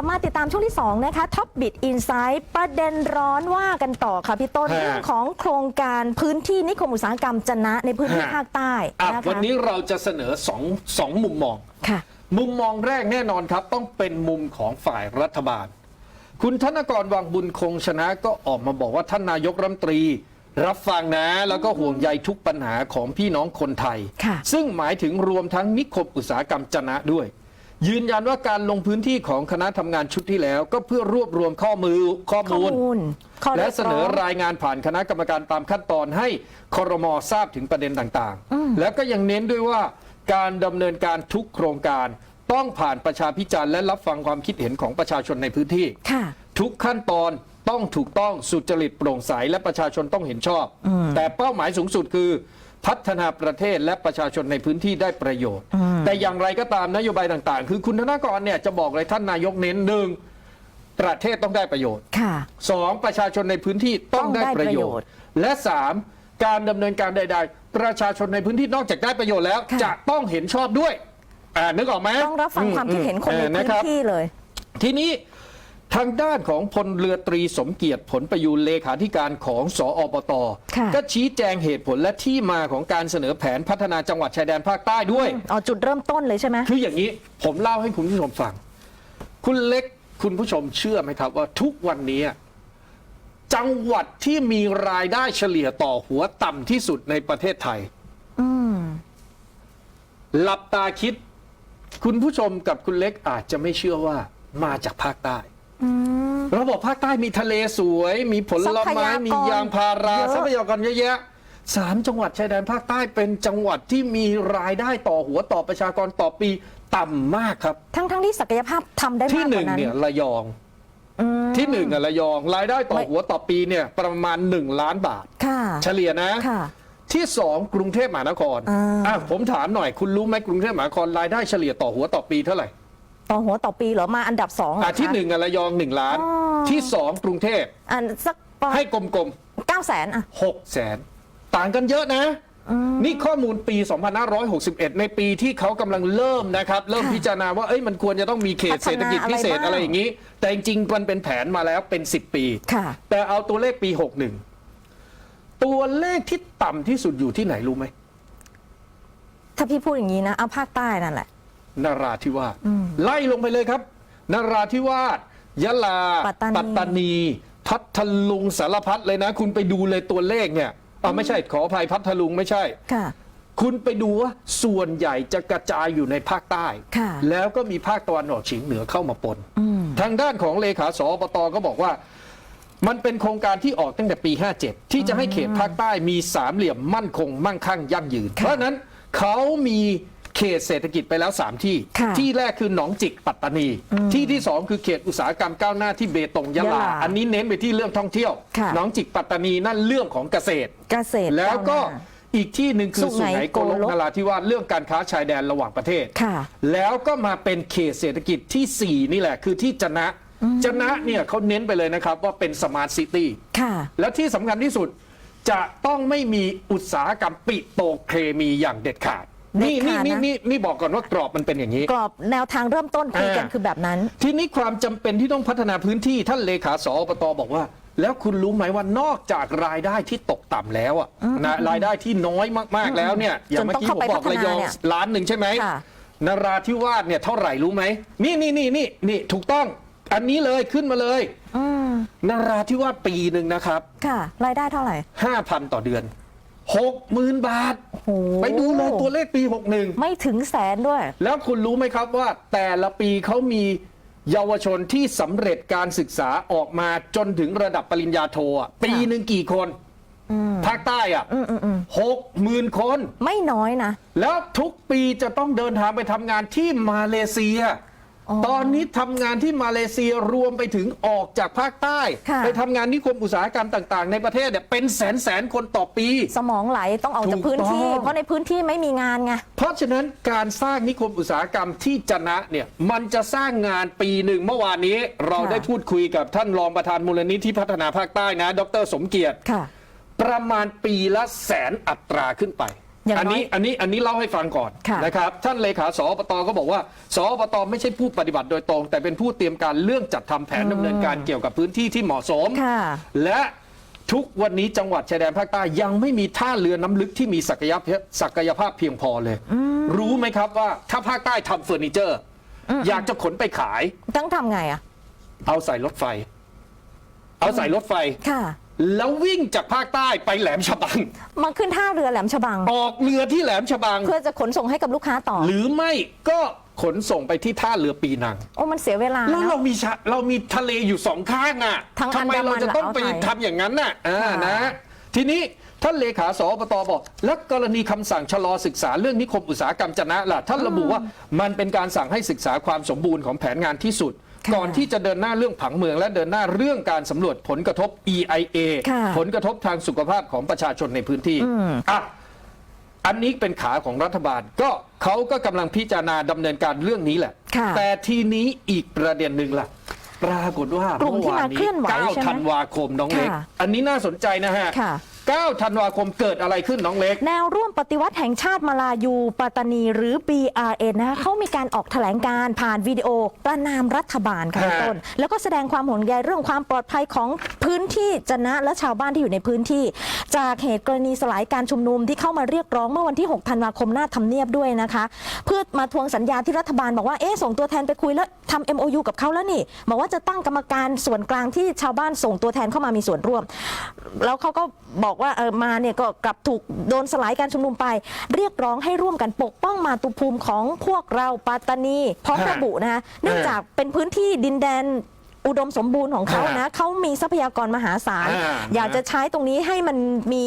อมาติดตามช่วงที่ 2 นะคะท็อปบิ t อินไซ h ์ประเด็นร้อนว่ากันต่อค่ะพี่ต้น ฮะ เรื่องของโครงการพื้นที่นิคมอุตสาหกรรมจะนะในพื้นที่ฮะภาคใต้อะนะคะวันนี้เราจะเสนอสองสองมุมมอง ค่ะ มุมมองแรกแน่นอนครับ ต้องเป็นมุมของฝ่ายรัฐบาล คุณธนกรวังบุญคงชนะก็ออกมาบอกว่าท่านนายกรัฐมนตรี รับฟังนะแล้วก็ห่วงใยทุกปัญหาของพี่น้องคนไทย ค่ะ ซึ่งหมายถึงรวมทั้งนิคมอุตสาหกรรมจะนะด้วย ยืนยันว่าการลงพื้นที่ของคณะทำงานชุดที่แล้ว ก็เพื่อรวบรวมข้อมือข้อข้อมูลมูล ข้อและเรียกเสนร้อองรายงานผ่านคณะกรรมการตามขั้นตอนให้ครมทราบถึงประเด็นต่างๆ แล้วก็ยังเน้นด้วยว่าการดำเนินการทุกโครงการ ต้องผ่านประชาพิจารณ์และรับฟังความคิดเห็นของประชาชนในพื้นที่ ค่ะ ทุกขั้นตอนต้องถูกต้องสุจริตโปร่งใสและประชาชนต้องเห็นชอบ แต่เป้าหมายสูงสุดคือ พัฒนาประเทศและประชาชนในพื้นที่ได้ประโยชน์ แต่อย่างไรก็ตามนโยบายต่างๆ คือคุณธนากรเนี่ยจะบอกเลยท่านนายกเน้นหนึ่งประเทศต้องได้ประโยชน์ค่ะสองประชาชนในพื้นที่ต้องได้ประโยชน์ และสามการดำเนินการใด ๆ ประชาชนในพื้นที่นอกจากได้ประโยชน์แล้วค่ะจะต้องเห็นชอบด้วยอ่านึกออกไหมต้องรับฟังความคิดเห็นคนในออพื้ะนครับที่เลย ทีนี้ ทางด้านของพลเรือตรีสมเกียรติผลประยูนเลขาธิการของสอปตค่ะก็ชี้แจงเหตุผลและที่มาของการเสนอแผนพัฒนาจังหวัดชายแดนภาคใต้ด้วยเอาจุดเริ่มต้นเลยใช่ไหมคืออย่างนี้ผมเล่าให้คุณผู้ชมฟัง คุณเล็กคุณผู้ชมเชื่อไหมครับว่าทุกวันนี้จังหวัดที่มีรายได้เฉลี่ยต่อหัวต่ำที่สุดในประเทศไทยอืมหลับตาคิด คุณผู้ชมกับคุณเล็กอาจจะไม่เชื่อว่ามาจากภาคใต้อืม เราบอกภาคใต้มีทะเลสวย มีผลทรัพไม้ยากรมียางพาราเยอะ ทรัพยากรเยอะแยะสามจังหวัดชายแดนภาคใต้เป็นจังหวัดที่มีรายได้ต่อหัวต่อประชากรต่อปีต่ำมากครับ ทั้งทั้งที่ศักยภาพทำได้ที่มากหกนึ่งว่านั้นเนี่ยระยอง อืม ที่หนึ่งอะระยอง รายได้ต่อไม่ หัวต่อปีเนี่ยประมาณ 1 ล้านบาท ค่ะ เฉลี่ยนะ ค่ะ ที่สองกรุงเทพมหานครอ่าอะผมถามหน่อยคุณรู้ไหมกรุงเทพมหานครรายได้เฉลี่ยต่อหัวต่อปีเท่าไหร่ ต่อหัวต่อปีเหรอมาอันดับสองเหรอะอคะที่หนึ่งอะระยองหนึ่งล้าน อ๋อ ที่สองกรุงเทพอันสักประมาณให้กลมเก้าแสนอะๆหกแสนต่างกันเยอะนะ นี่ข้อมูลปี 2561 ในปีที่เขากำลังเริ่มนะครับ เริ่มค่ะพิจารณาว่าเอ้ยมันควรจะต้องมีเขตพัฒนาเศรษฐกิจพิเศษอะไรบ้าง อะไรอย่างนี้ แต่จริงๆมันเป็นแผนมาแล้วเป็น 10 ปี ค่ะ แต่เอาตัวเลขปี 61 ตัวเลขที่ต่ำที่สุดอยู่ที่ไหนรู้ไหม ถ้าพี่พูดอย่างนี้นะเอาภาคใต้นั่นแหละ นราธิวาสไล่ลงไปเลยครับนราธิวาสยะลา ปัตตานีตานี พัทลุงสารพัดเลยนะ คุณไปดูเลยตัวเลขเนี่ยเอาไม่ใช่ขออภัยพัทลุงไม่ใช่ค่ะคุณไปดูว่าส่วนใหญ่จะกระจายอยู่ในภาคใต้ค่ะแล้วก็มีภาคตะวันออกเฉียงเหนือเข้ามาปนอืมทางด้านของเลขาสอปตก็บอกว่า มันเป็นโครงการที่ออกตั้งแต่ปี 57 ที่จะให้เขตภาคใต้มีสามเหลี่ยมมั่นคงมั่งคั่งยั่งยืนค่ะเพราะฉะนั้นเขามี เขตเศรษฐกิจไปแล้ว 3 ที่ ค่ะที่แรกคือหนองจิกปัตตานี ที่ที่ 2 คือเขตอุตสาหกรรมก้าวหน้าที่เบตงยะยะลา ลาอันนี้เน้นไปที่เรื่องท่องเที่ยว ค่ะ หนองจิกปัตตานีนั่นเรื่องของเกษตร เกษตรแล้วก็ก้าวหน้า อีกที่หนึ่งคือสุสุไหไหงงโกลกโกลกนราธิวาสเรื่องการค้าชายแดนระหว่างประเทศ ค่ะแล้วก็มาเป็นเขตเศรษฐกิจที่ 4 นี่แหละคือที่จะนะจะนะเนี่ยเขาเน้นไปเลยนะครับว่าเป็นสมาร์ทซิตี้ค่ะและที่สำคัญที่สุดจะต้องไม่มีอุตสาหกรรมปิโตรเคมีอย่างเด็ดขาด นี่เด็นี่ดขาดนี่นะนี่นี่บอกก่อนว่ากรอบมันเป็นอย่างนี้ กรอบแนวทางเริ่มต้นคุยกันอ่าคือแบบนั้น ทีนี้ความจำเป็นที่ต้องพัฒนาพื้นที่ท่านเลขาสอปตบอกว่า แล้วคุณรู้ไหมว่านอกจากรายได้ที่ตกต่ำแล้วอะนะรายได้ที่น้อยมากๆแล้วเนี่ยอย่างเมื่อกี้จนต้องผมเข้าไปบอกพัฒระนายองเนี่ยล้านหนึ่งใช่ไหมค่ะ นราธิวาสเนี่ยเท่าไหร่รู้ไหมนี่นี่นี่นี่นี่ถูกต้องอันนี้เลยขึ้นมาเลยอืมนราธิวาสปีหนึ่งนะครับค่ะ รายได้เท่าไหร่ 5,000 ต่อเดือน 60,000บาท โอ้โหไปดูเลยตัวเลขปี 61 ไม่ถึงแสนด้วย แล้วคุณรู้ไหมครับว่าแต่ละปีเขามีเยาวชนที่สำเร็จการศึกษาออกมาจนถึงระดับปริญญาโทอะปีหนึ่งกี่คนภาคใต้อะอืมอืมอืมหกหมื่นคน ไม่น้อยนะ แล้วทุกปีจะต้องเดินทางไปทำงานที่มาเลเซียอ๋อ ตอนนี้ทำงานที่มาเลเซียรวมไปถึงออกจากภาคใต้ค่ะไปทำงานนิคมอุตสาหกรรมต่าง ๆ ในประเทศเนี่ยเป็นแสนแสนคนต่อปี สมองไหลต้องออกจากถูกพื้นที่ต้องเพราะในพื้นที่ไม่มีงานไงเพราะฉะนั้นการสร้างนิคมอุตสาหกรรมที่จะนะเนี่ยมันจะสร้างงานปีหนึ่งเมื่อวานนี้ เราค่ะได้พูดคุยกับท่านรองประธานมูลนิธิพัฒนาภาคใต้นะ ดร สมเกียรติค่ะประมาณปีละแสนอัตราขึ้นไป อย่างอันน้อยนี้อันนี้อันนี้เล่าให้ฟังก่อนค่ะ นะครับท่านเลขาสอปตก็บอกว่าสอปตไม่ใช่ผู้ปฏิบัติโดยตรง แต่เป็นผู้เตรียมการเรื่องจัดทำแผนดำเนินการเกี่ยวกับพื้นที่ที่เหมาะสม ค่ะ และทุกวันนี้จังหวัดชายแดนภาคใต้ยังไม่มีท่าเรือน้ำลึกที่มีศักยภาพศักยภาพเพียงพอเลย รู้ไหมครับว่าถ้าภาคใต้ทำเฟอร์นิเจอร์ อยากจะขนไปขาย ต้องทำไงอะ เอาใส่รถไฟ เอาใส่รถไฟ ค่ะ แล้ววิ่งจากภาคใต้ไปแหลมฉบัง มาขึ้นท่าเรือแหลมฉบัง ออกเรือที่แหลมฉบัง เพื่อจะขนส่งให้กับลูกค้าต่อ หรือไม่ก็ขนส่งไปที่ท่าเรือปีนัง โอ้มันเสียเวลาแล้วนะเรามีชะเรามีทะเลอยู่สองข้างอะทั้งทำไมอันดามันเราจะต้องไปและอ่าวไทยทำอย่างนั้นน่ะอ่าค่ะ นะ ทีนี้ท่านเลขาสอปตบอก แล้วกรณีคำสั่งชะลอศึกษาเรื่องนิคมอุตสาหกรรมจะนะล่ะ ท่านระบุว่ามันเป็นการสั่งให้ศึกษาความสมบูรณ์ของแผนงานที่สุดค่ะ ก่อนที่จะเดินหน้าเรื่องผังเมือง และเดินหน้าเรื่องการสำรวจผลกระทบ EIA ค่ะผลกระทบทางสุขภาพของประชาชนในพื้นที่อะอันนี้เป็นขาของรัฐบาลก็เขาก็กำลังพิจารณาดำเนินการเรื่องนี้แหละค่ะแต่ทีนี้อีกประเด็นหนึ่งล่ะปรากฏว่ากลุ่มที่มาเคลื่อนไหวใช่ไหม9ธันวาคมน้องเล็กค่ะอันนี้น่าสนใจนะฮะค่ะ 9 ธันวาคมเกิดอะไรขึ้นน้องเล็ก แนวร่วมปฏิวัติแห่งชาติมาลายูปัตตานีหรือ BRN นะคะเขามีการออกแถลงการณ์ผ่านวิดีโอประนามรัฐบาลค่ะฮะ พี่ต้น แล้วก็แสดงความห่วงใยเรื่องความปลอดภัยของพื้นที่จะนะและชาวบ้านที่อยู่ในพื้นที่ จากเหตุกรณีสลายการชุมนุมที่เข้ามาเรียกร้องเมื่อวันที่ 6 ธันวาคมหน้าทำเนียบด้วยนะคะ เพื่อมาทวงสัญญาที่รัฐบาลบอกว่าเอ๊ะส่งตัวแทนไปคุยแล้วทำ MOU กับเขาแล้วนี่บอกว่าจะตั้งกรรมการส่วนกลางที่ชาวบ้านส่งตัวแทนเข้ามามีส่วนร่วม แล้วเขาก็บอกว่าเออมาเนี่ยก็กลับถูกโดนสลายการชุมนุมไป เรียกร้องให้ร่วมกันปกป้องมาตุภูมิของพวกเราปัตตานีพร้อมฮะระบุนะคะเนื่องจากเป็นพื้นที่ดินแดน อุดมสมบูรณ์ของเขาฮะนะเขามีทรัพยากรมหาศาลอ่าอยากจะใช้ตรงนี้ให้มันมี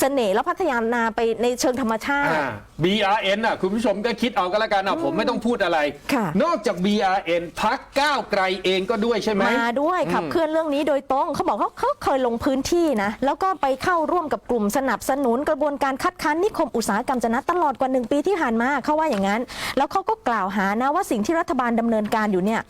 เสน่ห์และพัฒนาไปในเชิงธรรมชาติอ่า BRN อะคุณผู้ชมก็คิดเอาก็แล้วกันอะผมไม่ต้องพูดอะไรค่ะนอกจาก BRN พักก้าวไกลเองก็ด้วยใช่ไหมมาด้วยขับเคลื่อนเรื่องนี้โดยตรงเขาบอกเขาเขาเคยลงพื้นที่นะ แล้วก็ไปเข้าร่วมกับกลุ่มสนับสนุนกระบวนการคัดค้านนิคมอุตสาหกรรมจะนะตลอดกว่าหนึ่งปีที่ผ่านมาเขาว่าอย่างนั้น แล้วเขาก็กล่าวหานะว่าสิ่งที่รัฐบาลดำเนินการอยู่เนี่ย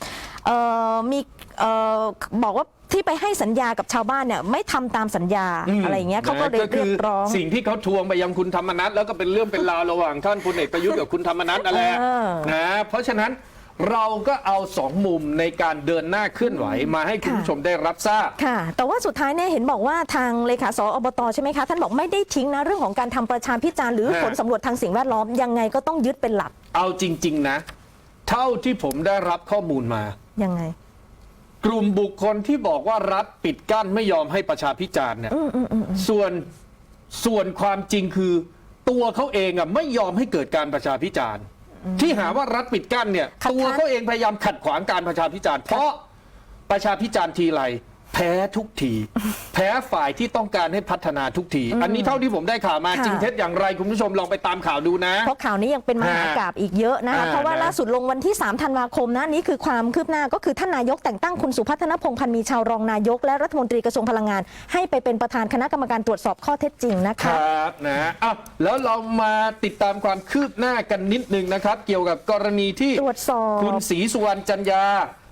เอ่อมี เอ่อบอกว่าที่ไปให้สัญญากับชาวบ้านเนี่ยไม่ทำตามสัญญาอะไรอย่างเงี้ยเขาก็เลยนะเรียกร้อง สิ่งที่เขาทวงไปยังคุณธรรมนัฐแล้วก็เป็นเรื่องเป็นราวระหว่างท่านพลเอกประยุทธ์กับคุณธรรมนัฐนั่นแหละเออ นะเพราะฉะนั้นเราก็เอาสองมุมในการเดินหน้าเคลื่อนไหวมาให้คุณค่ะผู้ชมได้รับทราบ ค่ะ แต่ว่าสุดท้ายเนี่ยเห็นบอกว่าทางเลขาสอบตใช่ไหมคะ ท่านบอกไม่ได้ทิ้งนะ เรื่องของการทำประชาพิจารณ์หรือฮะผลสำรวจทางสิ่งแวดล้อม ยังไงก็ต้องยึดเป็นหลักเอาจริง ๆ นะ เท่าที่ผมได้รับข้อมูลมา ยังไง กลุ่มบุคคลที่บอกว่ารัฐปิดกั้นไม่ยอมให้ประชาพิจารณ์เนี่ยส่วนส่วนความจริงคือ ตัวเขาเองอะไม่ยอมให้เกิดการประชาพิจารณ์ ที่หาว่ารัฐปิดกั้นเนี่ยคัดค้านตัวเขาเองพยายามขัดขวางการประชาพิจารณ์เพราะประชาพิจารณ์ทีไร แพ้ทุกที แพ้ฝ่ายที่ต้องการให้พัฒนาทุกที อันนี้เท่าที่ผมได้ข่าวมาค่ะ จริงเท็จอย่างไรคุณผู้ชมลองไปตามข่าวดูนะ เพราะข่าวนี้ยังเป็นมหากราบอีกเยอะนะคะอ่าเพราะว่านะล่าสุดลงวันที่ 3 ธันวาคมนะนี่คือความคืบหน้าก็คือท่านนายกแต่งตั้งคุณสุพัฒนพงษ์พันธ์มีชาวรองนายก และรัฐมนตรีกระทรวงพลังงาน ให้ไปเป็นประธานคณะกรรมการตรวจสอบข้อเท็จจริงนะคคะ รับนะอะแล้วเรามาติดตามความคืบหน้ากันนิดนึงนะครับ เกี่ยวกับกรณีที่ตรวจสอบ คุณศรีสุวรรณจันยา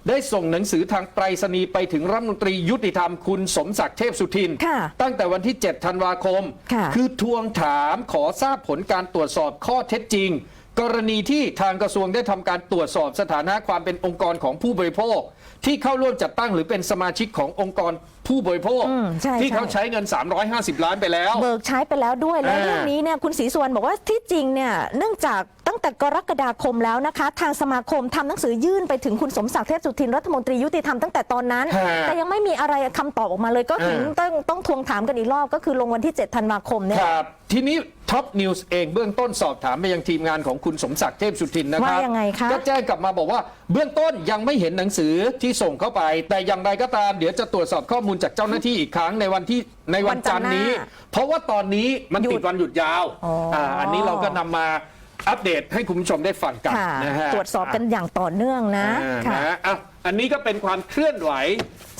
ได้ส่งหนังสือทางไปรษณีย์ไปถึงรัฐมนตรียุติธรรมคุณสมศักดิ์เทพสุทิน ค่ะตั้งแต่วันที่ 7 ธันวาคมค่ะ อทวงถามขอทราบผลการตรวจสอบข้อเท็จจริง กรณีที่ทางกระทรวงได้ทำการตรวจสอบสถานะความเป็นองค์กรของผู้บริโภค ที่เข้าร่วมจัดตั้งหรือเป็นสมาชิกขององค์กรผู้บริโภค อืมใช่ที่เขาใช่ ใช้เงิน 350 ล้านไปแล้ว เบิกใช้ไปแล้วด้วยแล้วอ่าเรื่องนี้เนี่ยคุณศรีสุวรรณบอกว่าที่จริงเนี่ยเนื่องจาก ตั้งแต่กรกฎาคมแล้วนะคะ ทางสมาคมทำหนังสือยื่นไปถึงคุณสมศักดิ์เทพสุทินรัฐมนตรียุติธรรมตั้งแต่ตอนนั้น ฮะแต่ยังไม่มีอะไรคำตอบออกมาเลยก็ถึงอ่าต้องต้องทวงถามกันอีกรอบก็คือลงวันที่ 7 ธันวาคมเนี่ย ครับ ทีนี้ท็อปนิวส์เองเบื้องต้นสอบถามไปยังทีมงานของคุณสมศักดิ์เทพสุทินนะครับว่ายังไงคะ ก็แจ้งกลับมาบอกว่า เบื้องต้นยังไม่เห็นหนังสือที่ส่งเข้าไป แต่อย่างไรก็ตาม เดี๋ยวจะตรวจสอบข้อมูลจากเจ้าหน้าที่อีกครั้งในวันที่ในวันจันทร์นี้ วันจันทร์หน้าเพราะว่าตอนนี้มันหยุดติดวันหยุดยาวอ๋ออ่าอันนี้เราก็นำมา อัปเดตให้คุณผู้ชมได้ฟังกันค่ะ นะฮะตรวจสอบกันอย่างต่อเนื่องนะ อ่าค่ะนะอะอันนี้ก็เป็นความเคลื่อนไหว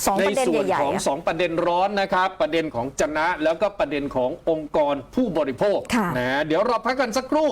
สองในประเด็นส่วนใหญ่ๆของอะสองประเด็นร้อนนะครับ ประเด็นของจนะแล้วก็ประเด็นขององค์กรผู้บริโภคค่ะ นะเดี๋ยวเราพักกันสักครู่